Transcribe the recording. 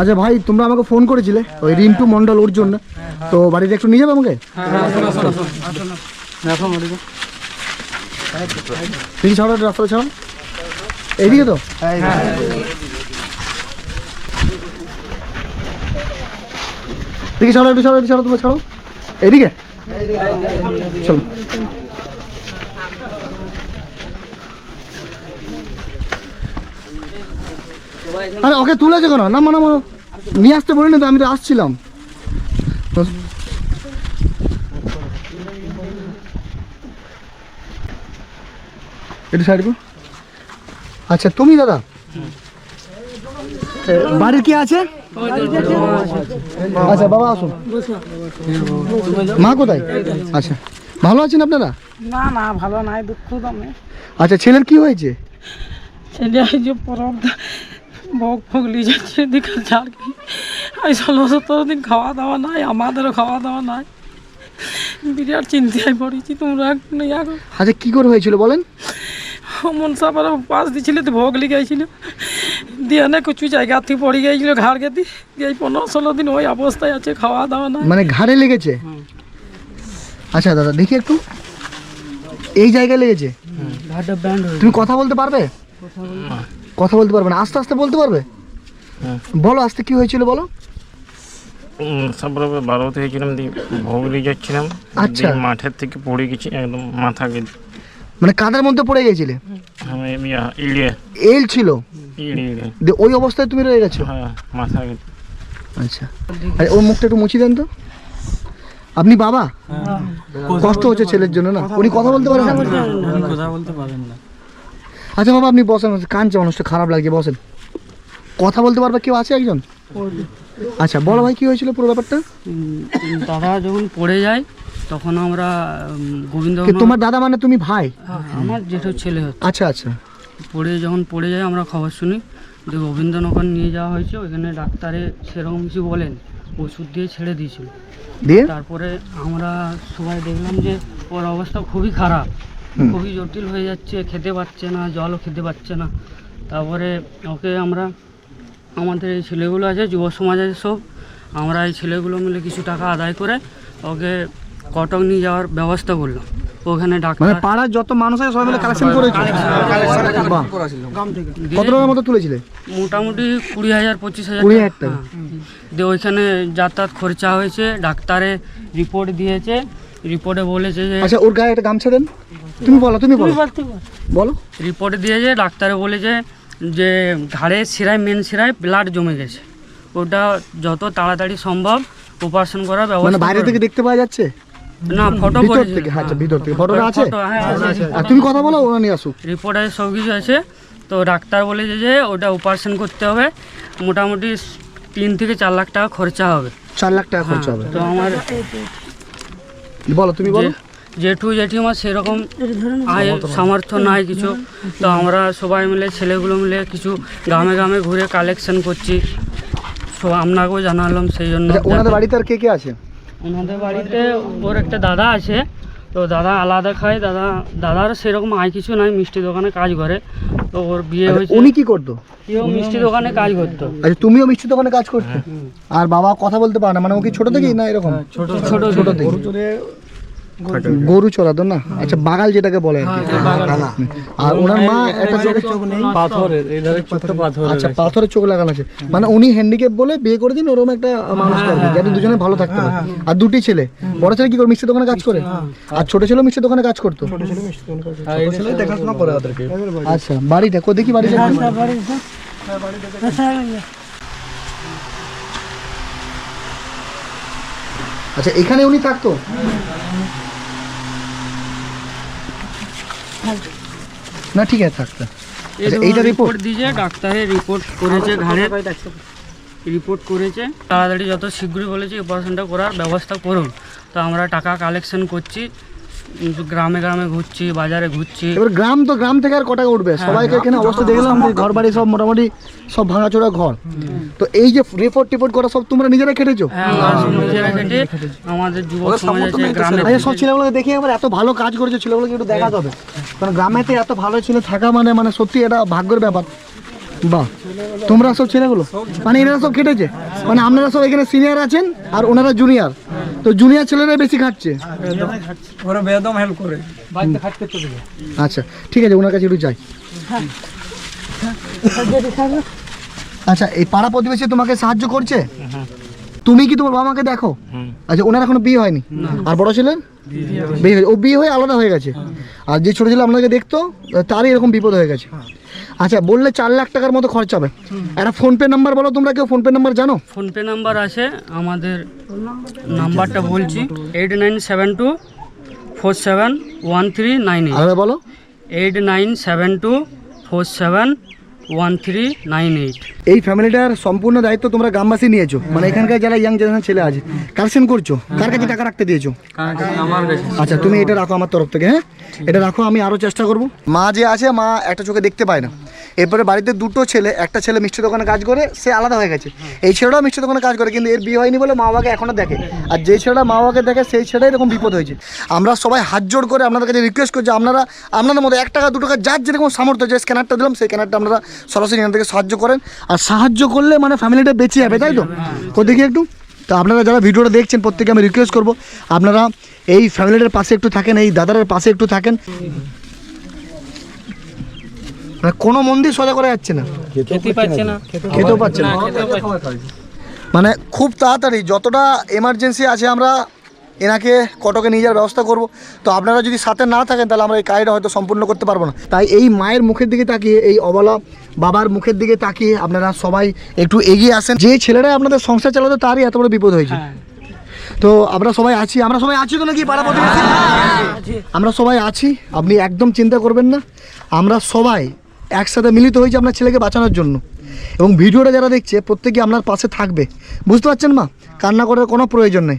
আচ্ছা ভাই, তোমরা আমাকে ফোন করেছিলে ওই রিন্টু মন্ডল ওর জন্য। তো বাড়িতে একটু নিয়ে যাবে আমাকে? দেখি ছাড়ো রাস্তা ছাড়ো এইদিকে তো? দেখি ছাড়ো একটু ছাড়ো একটু ছাড়ো তোমরা ছাড়ো। এইদিকে? চলো। আরে ওকে তুলেছে কেন না মানে নিয়ে আসতে বলিনি তো আমি তো আসছিলাম। সাইড আচ্ছা তুমি দাদা? বাড়ির কি আছে? আচ্ছা বাবা আসুন। মা কোথায়? আচ্ছা ভালো আছেন আপনারা? না না ভালো নাই দুঃখ দমে আচ্ছা ছেলের কি হয়েছে? ছেলে যে পরব ভোগ ফোগ নিয়ে যাচ্ছে এদিকে ঝাড় কি এই ষোলো সতেরো দিন খাওয়া দাওয়া নাই আমাদেরও খাওয়া দাওয়া নাই। বিরাট চিন্তায় পড়েছি তোমরা একটু নেই আগো আচ্ছা কি করে হয়েছিল বলেন? মনসা পাড়া পাশ দিয়েছিল তো ভোগ লিয়ে গেছিল। দিয়ে না কিছু জায়গা থেকে পড়ে গিয়েছিল ঘাড় গেতি দিয়ে এই পনেরো ষোলো দিন ওই অবস্থায় আছে খাওয়া দাওয়া নাই। মানে ঘাড়ে লেগেছে? আচ্ছা দাদা দেখি একটু। এই জায়গায় লেগেছে? তুমি কথা বলতে পারবে? কথা বলতে পারবে না আস্তে আস্তে বলতে পারবে? বলো আস্তে কি হয়েছিল বলো? তারপরে বারোতে দিয়ে যাচ্ছিলাম আচ্ছা। মাঠের থেকে পড়ে গেছি একদম মাথা মানে কাদার মধ্যে পড়ে গেছিলে? ইড়িয়ে। এল ছিল? ওই অবস্থায় তুমি রয়ে গেছো? হ্যাঁ মাথা আচ্ছা। আরে ওর মুখটা একটু মুছি দেন তো। আপনি বাবা? কষ্ট হচ্ছে ছেলের জন্য না? উনি কথা বলতে পারেন না? কথা বলতে পারেন না। আচ্ছা বাবা আপনি বসেন কাঁদছে মানুষটা খারাপ লাগছে বসেন। কথা বলতে পারবে কেউ আছে একজন? আচ্ছা বলো ভাই কি হয়েছিল পুরো ব্যাপারটা? দাদা যখন পড়ে যায় তখন আমরা গোবিন্দ তোমার দাদা মানে তুমি ভাই? আমার যেটা ছেলে হচ্ছে। আচ্ছা আচ্ছা। পড়ে যখন পড়ে যায় আমরা খবর শুনি যে গোবিন্দনগর নিয়ে যাওয়া হয়েছে ওইখানে ডাক্তারে সেরকম কিছু বলেন ওষুধ দিয়ে ছেড়ে দিয়েছিল। দিয়ে? তারপরে আমরা সবাই দেখলাম যে ওর অবস্থা খুবই খারাপ। খুবই জটিল হয়ে যাচ্ছে খেতে পাচ্ছে না জলও খেতে পাচ্ছে না। তারপরে ওকে আমরা আমাদের এই ছেলেগুলো আছে যুব সমাজ আছে সব আমরা এই ছেলেগুলো মিলে কিছু টাকা আদায় করে ওকে কটক নিয়ে যাওয়ার ব্যবস্থা করলাম। ওখানে মানে ডাক্তার পাড়ার যত মানুষ আছে সবাই মিলে কালেকশন করেছে? বাহ। দিয়ে কত টাকার মতো তুলেছিলে? মোটামুটি কুড়ি হাজার পঁচিশ হাজার কুড়ি টাকা- হাজার টাকা। হ্যাঁ। দিয়ে ওইখানে যাতায়াত খরচা হয়েছে ডাক্তারে রিপোর্ট দিয়েছে রিপোর্টে বলেছে যে আচ্ছা ওর গায়ে একটা গামছা দেন। তুমি বলো তুমি বলো। বলো রিপোর্ট দিয়েছে ডাক্তারে বলেছে যে ঘাড়ে শিরায় মেন শিরায় ব্লাড জমে গেছে। ওটা যত তাড়াতাড়ি সম্ভব অপারেশন করার মানে ব্যবস্থা বাইরে থেকে দেখতে পাওয়া যাচ্ছে? না ফটো ভিতর থেকে আচ্ছা ভিতর থেকে। ফটোটা আছে? ফটো হ্যাঁ আছে। আর তুমি কথা বলো ওরা নিয়ে আসুক। রিপোর্টে সব কিছু আছে। তো ডাক্তার বলেছে যে ওটা অপারেশন করতে হবে। মোটামুটি তিন থেকে চার লাখ টাকা খরচা হবে। চার লাখ টাকা খরচ হবে। তো আমার বলো তুমি বলো। জেঠু জেঠিমা সেরকম আয় সামর্থ্য নাই কিছু। তো আমরা সবাই মিলে ছেলেগুলো মিলে কিছু গ্রামে গ্রামে ঘুরে কালেকশন করছি। সো আপনাকেও জানালাম সেই জন্য আচ্ছা ওনাদের বাড়িতে আর কে কে আছে? ওনাদের বাড়িতে ওর একটা দাদা আছে তো দাদা আলাদা খায় দাদা দাদার সেরকম আয় কিছু নাই মিষ্টি দোকানে কাজ করে। তো ওর বিয়ে আচ্ছা, হয়েছে। উনি কি করতো? কেউ মিষ্টি দোকানে কাজ করতো। আচ্ছা তুমিও মিষ্টি দোকানে কাজ করতে? আর বাবা কথা বলতে পারে না মানে ও কি ছোট থেকেই না এরকম? ছোট ছোট ছোট থেকে। গরু চড়াতো না? আচ্ছা বাগাল যেটাকে বলে আর হুম। আর ওনার মা একটা চোখ পাথরের এই ধারে চোখটা পাথর আচ্ছা পাথরের চোখ লাগানো আছে। মানে উনি হ্যান্ডিক্যাপ বলে বিয়ে করে দিন ওরকম একটা মানুষ করবে যাতে দুজনে ভালো থাকতে পারে। আর দুটি ছেলে। বড় ছেলে কি করে মিষ্টি দোকানে কাজ করে? আর ছোট ছেলে মিষ্টি দোকানে কাজ করতো। আচ্ছা বাড়িটা কো দেখি। আচ্ছা এখানে উনি থাকতো? না ঠিক আছে থাকতো। আচ্ছা এইটা রিপোর্ট দিয়েছে ডাক্তারে রিপোর্ট করেছে ঘাড়ে। রিপোর্ট করেছে। তাড়াতাড়ি যত শীঘ্রই বলেছে অপারেশনটা করার ব্যবস্থা করুন। তো আমরা টাকা কালেকশন করছি। গ্রামে গ্রামে ঘুরছি বাজারে ঘুরছি। এবার গ্রাম তো গ্রাম থেকে আর কটা উঠবে? সবাইকে এখানে অবস্থা দেখলাম যে ঘর বাড়ি সব মোটামুটি সব ভাঙাচোরা ঘর। তো এই যে রিপোর্ট টিপোর্ট করা সব তোমরা নিজেরা খেটেছো? হ্যাঁ আমরা সব নিজেরা কেটে আমাদের যুব সমাজ সব ছেলেগুলোকে দেখি একবার এত ভালো কাজ করেছে ছেলেগুলোকে একটু দেখাতে হবে কারণ গ্রামেতে এত ভালো ছেলে থাকা মানে মানে সত্যি এটা ভাগ্যের ব্যাপার। বাহ। তোমরা সব ছেলেগুলো? মানে এনারা সব খেটেছে? মানে আপনারা সব এখানে সিনিয়র আছেন আর ওনারা জুনিয়র তো জুনিয়র ছেলেরা বেশি খাটছে ওরা বেদম হেল্প করে। আচ্ছা ঠিক আছে ওনার কাছে একটু যাই। আচ্ছা এই পাড়া প্রতিবেশী তোমাকে সাহায্য করছে? তুমি কি তোমার বাবা মাকে দেখো? আচ্ছা ওনার এখনও বিয়ে হয়নি? আর বড় ছেলের বিয়ে হয়ে ও বিয়ে হয়ে আলাদা হয়ে গেছে। আর যে ছোট ছেলে আপনাকে দেখতো তারই এরকম বিপদ হয়ে গেছে। আচ্ছা বললে চার লাখ টাকার মতো খরচা হবে। একটা ফোনপে নাম্বার বলো তোমরা কেউ ফোনপে নাম্বার জানো? ফোনপে নাম্বার আছে আমাদের নাম্বারটা বলছি eight nine seven two four seven one three nine eight বলো। Eight nine seven two four seven one three nine eight এই ফ্যামিলিটার সম্পূর্ণ দায়িত্ব তোমরা গ্রামবাসী নিয়েছো। মানে এখানকার যারা ইয়াং জেনারেশন ছেলে আছে কালেকশন করছ? কার কাছে টাকা রাখতে দিয়েছ? আচ্ছা তুমি এটা রাখো আমার তরফ থেকে হ্যাঁ? এটা রাখো আমি আরও চেষ্টা করব। মা যে আছে মা একটা চোখে দেখতে পায় না। এরপরে বাড়িতে দুটো ছেলে, একটা ছেলে মিষ্টি দোকানে কাজ করে, সে আলাদা হয়ে গেছে। এই ছেলেটাও মিষ্টি দোকানে কাজ করে, কিন্তু এর বিয়ে হয়নি বলে মা বাবাকে এখনও দেখে। আর যে ছেলেটা মা বাবাকে দেখে, সেই ছেলেটাই এরকম বিপদ হয়েছে। আমরা সবাই হাত জোড় করে আপনাদের কাছে রিকোয়েস্ট করছি, আপনারা, আপনাদের মধ্যে এক টাকা, দু টাকা, যার যেরকম সামর্থ্য, যে স্ক্যানারটা দিলাম, সেই স্ক্যানারটা আপনারা সরাসরি এখান থেকে সাহায্য করেন। আর সাহায্য করলে মানে ফ্যামিলিটা বেঁচে যাবে, তাই তো? তো দেখি একটু, তো আপনারা যারা ভিডিওটা দেখছেন প্রত্যেকে আমি রিকোয়েস্ট করব, আপনারা এই ফ্যামিলিটার পাশে একটু থাকেন, এই দাদার পাশে একটু থাকেন। মানে কোনো মন্দির সোজা করা যাচ্ছে না। খেতে পাচ্ছে না খেতেও পাচ্ছে না। মানে খুব তাড়াতাড়ি যতটা এমার্জেন্সি আছে আমরা এনাকে কটকে নিয়ে যাওয়ার ব্যবস্থা করব। তো আপনারা যদি সাথে না থাকেন তাহলে আমরা এই কাজটা হয়তো সম্পূর্ণ করতে পারব না। তাই এই মায়ের মুখের দিকে তাকিয়ে এই অবলা বাবার মুখের দিকে তাকিয়ে আপনারা সবাই একটু এগিয়ে আসেন। যে ছেলেরা আপনাদের সংসার চালাতো তারই এত বড় বিপদ হয়েছে। তো আমরা সবাই আছি। আমরা সবাই আছি তো নাকি পাড়া আমরা সবাই আছি। আপনি একদম চিন্তা করবেন না। আমরা সবাই একসাথে মিলিত হয়েছে আপনার ছেলেকে বাঁচানোর জন্য। এবং ভিডিওটা যারা দেখছে, প্রত্যেকে আপনার পাশে থাকবে। বুঝতে পারছেন মা? কান্না করার কোনো প্রয়োজন নেই।